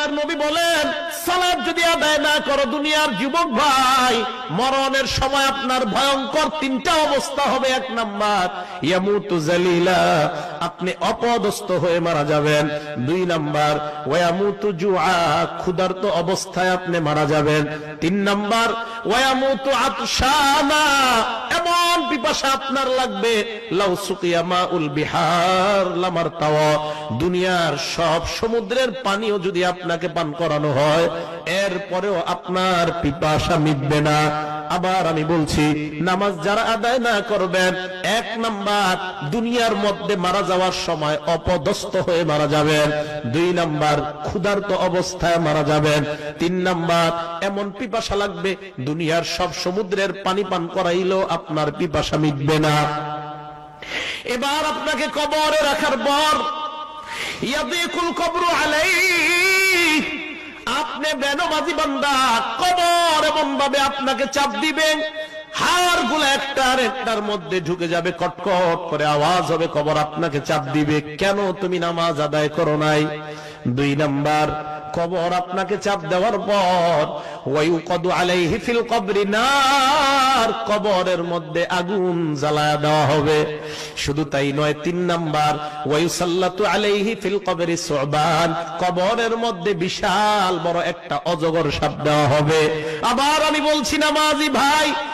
আল্লাহর নবী বলেন, সালাদ যদি আদায় না করো দুনিয়ার যুবক ভাই, মরণের সময় আপনার ভয়ঙ্কর তিনটা অবস্থা হবে। এক নাম্বার, ইয়ামুতু জালিলা, আপনি অপদস্থ হয়ে মারা যাবেন। দুই নাম্বার ওয়ামুতু জুআ ক্ষুধার্ত অবস্থায় আপনি মারা যাবেন। তিন নাম্বার ওয়ামুতু আতশানা পিপাসা আপনার লাগবে। লাউ উল বিহার, লামার দুনিয়ার সব সমুদ্রের পানিও যদি আপনাকে পান করানো হয়, এরপরেও আপনার পিপাসা মিটবে না। আবার আমি বলছি, নামাজ যারা আদায় না করবেন এক নাম্বার, দুনিয়ার মধ্যে মারা যাওয়ার সময় অপদস্থ হয়ে মারা যাবেন দুই নাম্বার, ক্ষুধার্ত অবস্থায় মারা যাবেন তিন নাম্বার, এমন পিপাসা লাগবে, দুনিয়ার সব সমুদ্রের পানি পান করাইলেও আপনার পিপাসা মিটবে না। এবার আপনাকে কবরে রাখার পর, ইয়াদিকুল কবরু আলাই আপনি বেদবাজি বান্দা, কবর এমন ভাবে আপনাকে চাপ দিবেন হাড়গুলো একটার একটার মধ্যে ঢুকে যাবে, কটকট করে আওয়াজ হবে, কবর আপনাকে চাপ দিবে। কেন তুমি নামাজ আদায় করো নাই? দুই নাম্বার, কবর আপনাকে চাপ দেওয়ার পর আলাইহি কবরের মধ্যে আগুন জ্বালায়া দেওয়া হবে। শুধু তাই নয়, তিন নাম্বার ওয়াইসাল্লাতু আলাইহি ফিল কবরি সুবান, কবরের মধ্যে বিশাল বড় একটা অজগর সাপ দেওয়া হবে। আবার আমি বলছি, নামাজি ভাই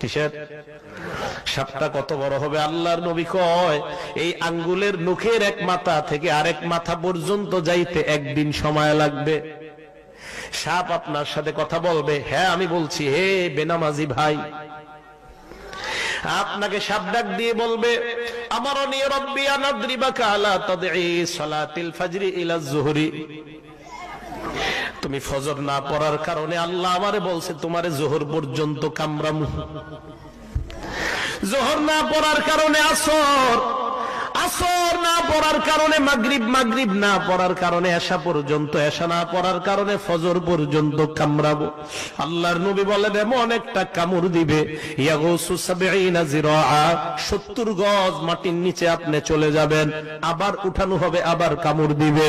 কিসের? সাপটা কত বড় হবে আল্লাহর নবী কয়, এই আঙ্গুলের নখের এক মাথা থেকে আরেক মাথা পর্যন্ত যাইতে একদিন সময় লাগবে। সাপ আপনার সাথে কথা বলবে হ্যাঁ আমি বলছি, হে বেনামাজি ভাই। আপনাকে সাপ ডাক দিয়ে বলবে আমার নিয়ে রব্বি আনাদ্রিবাকা আলা তাদঈ সালাতিল ফাজরি ইলা যুহরি তুমি ফজর না পড়ার কারণে আল্লাহ আমারে বলছে, তোমারে জোহর পর্যন্ত কামরামু। জোহর না পড়ার কারণে আসর। আসর না পড়ার কারণে, মাগরিব মাগরিব না পড়ার কারণে এসা পর্যন্ত এসা না পড়ার কারণে ফজর পর্যন্ত কামড়াবো। আল্লাহর নবী বলেন, এমন একটা কামড় দিবে 70 গজ মাটির নিচে আপনি চলে যাবেন, আবার উঠানো হবে, আবার কামড় দিবে।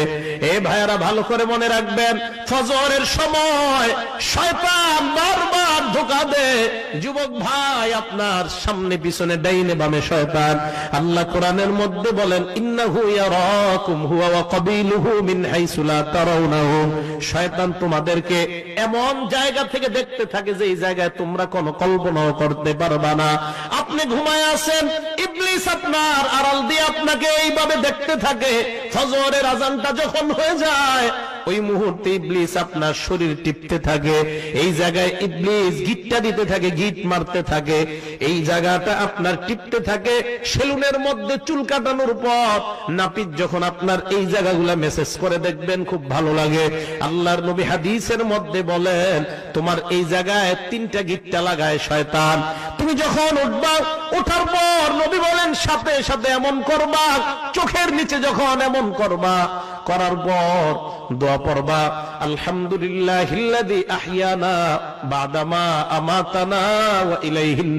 এ ভাইয়ারা, ভালো করে মনে রাখবেন, ফজরের সময় শয়তান বারবার ধোকা দেয়, যুবক ভাই আপনার সামনে, পিছনে, ডাইনে, বামে শয়তান। আল্লাহ কোরআনের মধ্যে বলেন লা তারাউনাহুম শয়তান তোমাদেরকে এমন জায়গা থেকে দেখতে থাকে যে এই জায়গায় তোমরা কোনো কল্পনাও করতে পারবা না। আপনি ঘুমায় আছেন ইবলিস আপনার আড়াল দিয়ে আপনাকে এইভাবে দেখতে থাকে। ফজরের আজানটা যখন হয়ে যায়, ওই মুহূর্তে ইবলিস আপনার শরীর টিপতে থাকে। এই জায়গায় ইবলিস গিটটা দিতে থাকে, গিট মারতে থাকে। এই জায়গাটা আপনার টিপতে থাকে, সেলুনের মধ্যে চুল কাটানোর পর নাপিত যখন আপনার এই জায়গাগুলা মেসেজ করে, দেখবেন খুব ভালো লাগে। আল্লাহর নবী হাদিসের মধ্যে বলেন, তোমার এই জায়গায় তিনটা গিটটা লাগায়, শয়তান। তুমি যখন উঠবা ওঠার পর নবী বলেন সাথে সাথে এমন করবা চোখের নিচে যখন এমন করবা করার পর দোয়া পড়বা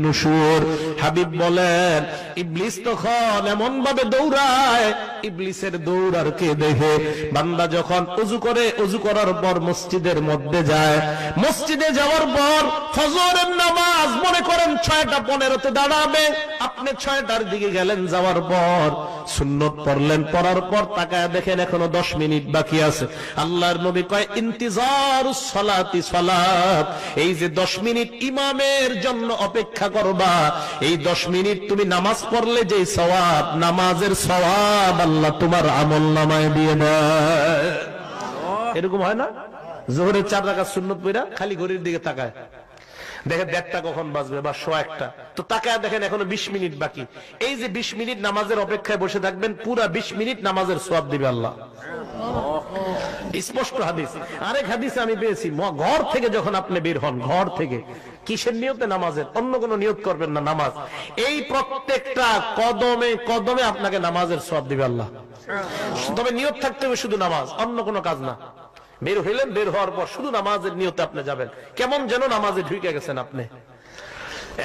নুশুর। হাবিব বলেন, ইবলিস তখন এমন ভাবে দৌড়ায়, ইবলিসের দৌড় আর কে দেখে বান্দা যখন উজু করে, উজু করার পর মসজিদের মধ্যে যায়। মসজিদে যাওয়ার পর ফজরের নামাজ মনে করেন ছয়টা পনেরোতে দাঁড়াবে। আপনি ছয়টার দিকে গেলেন, যাওয়ার পর সুন্নত পড়লেন, পড়ার পর তাকায় দেখেন এখনও দশ মিনিট বাকি আছে। আল্লাহর নবী কয় ইন্তিজার সলাতি সলাত। এই যে দশ মিনিট ইমামের জন্য অপেক্ষা করবা, এই দশ মিনিট তুমি নামাজ পড়লে যে সওয়াব, নামাজের সওয়াব আল্লাহ তোমার আমল নামায় দিয়ে দেয়। এরকম হয় না? জোহরের চার টাকা সুন্নত পইরা খালি ঘড়ির দিকে তাকায়। দেখেন দেড়টা কখন বাজবে বা শো একটা। তো তাকায় দেখেন এখনও বিশ মিনিট বাকি। এই যে বিশ মিনিট নামাজের অপেক্ষায় বসে থাকবেন, পুরা বিশ মিনিট নামাজের সোয়াব দিবে আল্লাহ। স্পষ্ট হাদিস। আরেক হাদিস আমি পেয়েছি ঘর থেকে যখন আপনি বের হন, ঘর থেকে, কিসের নিয়তে নামাজের? অন্য করবেন না, নামাজ। এই প্রত্যেকটা কদমে কদমে আপনাকে নামাজের সব দিবে আল্লাহ। তবে নিয়ত থাকতে হবে শুধু নামাজ, অন্য কোনো কাজ না। বের হইলেন, বের হওয়ার পর শুধু নামাজের নিয়তে আপনি যাবেন। কেমন যেন নামাজে ঢুকে গেছেন আপনি।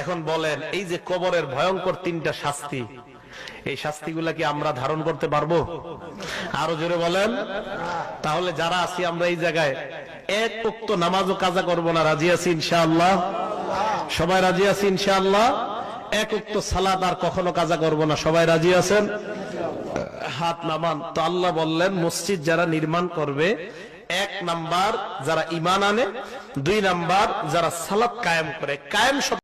এখন বলেন, এই যে কবরের ভয়ঙ্কর তিনটা শাস্তি, এই শাস্তিগুলা কি আমরা ধারণ করতে পারব? আরও জোরে বলেন, তাহলে যারা আছি আমরা এই জায়গায়, এক উক্ত নামাজও কাজা করব না, রাজি আছি ইনশাআল্লাহ? সবাই রাজি আছি ইনশাআল্লাহ? এক উক্ত সালাদ আর কখনো কাজা করব না, সবাই রাজি আছেন? হাত নামান, তো আল্লাহ বললেন, মসজিদ যারা নির্মাণ করবে, এক নাম্বার যারা ইমান আনে, দুই নাম্বার যারা সালাত কায়েম করে, কায়েম শব্দ